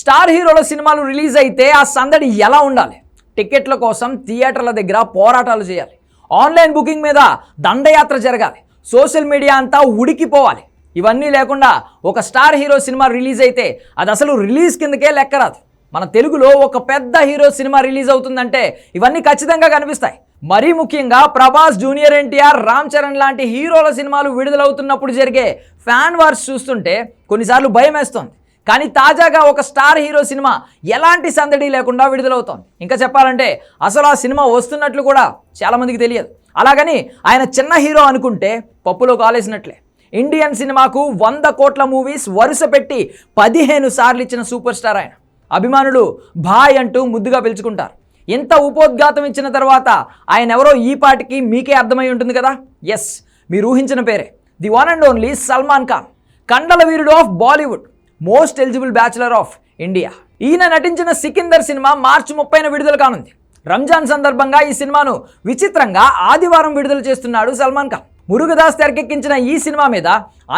Star హీరోల సినిమాలు release అయితే ఆ సందడి ఎలా ఉండాలి? టికెట్ల కోసం థియేటర్ల దగ్గర పోరాటాలు చేయాలి. ఆన్లైన్ బుకింగ్ మీద దండయాత్ర జరగాలి. సోషల్ మీడియా అంతా ఉడికిపోవాలి. ఇవన్నీ లేకుండా ఒక స్టార్ హీరో సినిమా రిలీజ్ అయితే అది అసలు రిలీజ్ కిందకే లెక్కరాదు మన తెలుగులో ఒక పెద్ద హీరో సినిమా రిలీజ్ అవుతుందంటే ఇవన్నీ ఖచ్చితంగా కనిపిస్తాయి. మరీ ముఖ్యంగా ప్రభాస్ జూనియర్ ఎన్టీఆర్ రామ్ చరణ్ లాంటి హీరోల సినిమాలు విడుదలవుతున్నప్పుడు జరిగే ఫ్యాన్ వార్స్ చూస్తుంటే కొన్నిసార్లు భయం వేస్తుంది కానీ తాజాగా ఒక స్టార్ హీరో సినిమా ఎలాంటి సందడి లేకుండా విడుదలవుతోంది. ఇంకా చెప్పాలంటే అసలు ఆ సినిమా వస్తున్నట్లు కూడా చాలామందికి తెలియదు. అలాగని ఆయన చిన్న హీరో అనుకుంటే పప్పులో కాలేసినట్లే. ఇండియన్ సినిమాకు వంద కోట్ల మూవీస్ వరుస పెట్టి పదిహేను సార్లు ఇచ్చిన సూపర్ స్టార్ ఆయన. అభిమానులు భాయ్ అంటూ ముద్దుగా పిలుచుకుంటారు. ఎంత ఉపోద్ఘాతం ఇచ్చిన తర్వాత ఆయన ఎవరో ఈ పాటికి మీకే అర్థమై ఉంటుంది కదా? ఎస్ మీరు ఊహించిన పేరే. The one and only Salman Khan. కండల Veerudu of Bollywood. Most eligible bachelor of India. ఈయన నటించిన సికిందర్ సినిమా మార్చి ముప్పైన విడుదల కానుంది. రంజాన్ సందర్భంగా ఈ సినిమాను విచిత్రంగా ఆదివారం విడుదల చేస్తున్నాడు సల్మాన్ ఖాన్. మురుగదాస్ తెరకెక్కించిన ఈ సినిమా మీద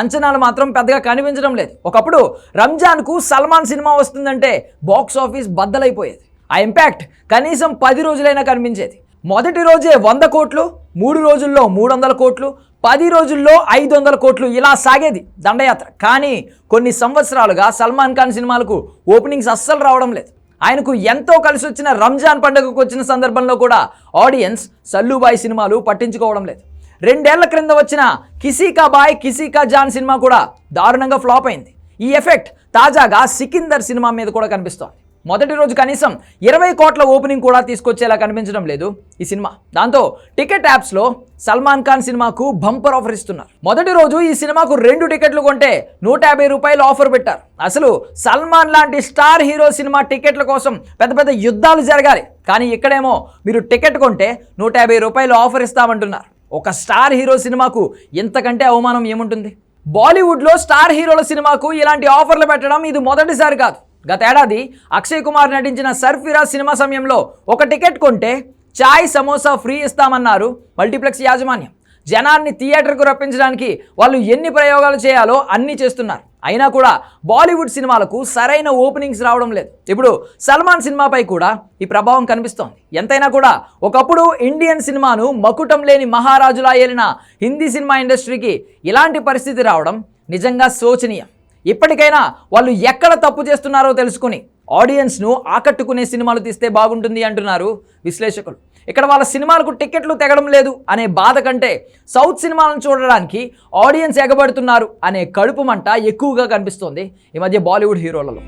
అంచనాలు మాత్రం పెద్దగా కనిపించడం లేదు. ఒకప్పుడు రంజాన్కు సల్మాన్ సినిమా వస్తుందంటే బాక్స్ ఆఫీస్ బద్దలైపోయేది. ఆ ఇంపాక్ట్ కనీసం పది రోజులైనా కనిపించేది. మొదటి రోజే వంద కోట్లు మూడు రోజుల్లో మూడు వందల కోట్లు పది రోజుల్లో ఐదు వందల కోట్లు ఇలా సాగేది దండయాత్ర. కానీ కొన్ని సంవత్సరాలుగా సల్మాన్ ఖాన్ సినిమాలకు ఓపెనింగ్స్ అస్సలు రావడం లేదు. ఆయనకు ఎంతో కలిసి వచ్చిన రంజాన్ పండుగకు వచ్చిన సందర్భంలో కూడా ఆడియన్స్ సల్లుబాయ్ సినిమాలు పట్టించుకోవడం లేదు. రెండేళ్ళ క్రింద వచ్చిన కిసీకా బాయ్ కిసీకా జాన్ సినిమా కూడా దారుణంగా ఫ్లాప్ అయింది. ఈ ఎఫెక్ట్ తాజాగా సికిందర్ సినిమా మీద కూడా కనిపిస్తోంది. మొదటి రోజు కనీసం ఇరవై కోట్ల ఓపెనింగ్ కూడా తీసుకొచ్చేలా కనిపించడం లేదు ఈ సినిమా. దాంతో టికెట్ యాప్స్లో సల్మాన్ ఖాన్ సినిమాకు బంపర్ ఆఫర్ ఇస్తున్నారు. మొదటి రోజు ఈ సినిమాకు రెండు టికెట్లు కొంటే నూట యాభై రూపాయలు ఆఫర్ పెట్టారు. అసలు సల్మాన్ లాంటి స్టార్ హీరో సినిమా టికెట్ల కోసం పెద్ద పెద్ద యుద్ధాలు జరగాలి. కానీ ఇక్కడేమో మీరు టికెట్ కొంటే నూట యాభై రూపాయలు ఆఫర్ ఇస్తామంటున్నారు. ఒక స్టార్ హీరో సినిమాకు ఇంతకంటే అవమానం ఏముంటుంది? బాలీవుడ్లో స్టార్ హీరోల సినిమాకు ఇలాంటి ఆఫర్లు పెట్టడం ఇది మొదటిసారి కాదు. గతేడాది అక్షయ్ కుమార్ నటించిన సర్ఫిరా సినిమా సమయంలో ఒక టికెట్ కొంటే చాయ్ సమోసా ఫ్రీ ఇస్తామన్నారు మల్టీప్లెక్స్ యాజమాన్యం. జనాన్ని థియేటర్కు రప్పించడానికి వాళ్ళు ఎన్ని ప్రయోగాలు చేయాలో అన్నీ చేస్తున్నారు. అయినా కూడా బాలీవుడ్ సినిమాలకు సరైన ఓపెనింగ్స్ రావడం లేదు. ఇప్పుడు సల్మాన్ సినిమాపై కూడా ఈ ప్రభావం కనిపిస్తోంది. ఎంతైనా కూడా ఒకప్పుడు ఇండియన్ సినిమాను మకుటం లేని మహారాజులా ఏలిన హిందీ సినిమా ఇండస్ట్రీకి ఇలాంటి పరిస్థితి రావడం నిజంగా శోచనీయం. ఇప్పటికైనా వాళ్ళు ఎక్కడ తప్పు చేస్తున్నారో తెలుసుకుని ఆడియన్స్ను ఆకట్టుకునే సినిమాలు తీస్తే బాగుంటుంది అంటున్నారు విశ్లేషకులు. ఇక్కడ వాళ్ళ సినిమాలకు టికెట్లు తెగడం లేదు అనే బాధ కంటే సౌత్ సినిమాలను చూడడానికి ఆడియన్స్ ఎగబడుతున్నారు అనే కడుపు మంట ఎక్కువగా కనిపిస్తోంది ఈ మధ్య బాలీవుడ్ హీరోలలో.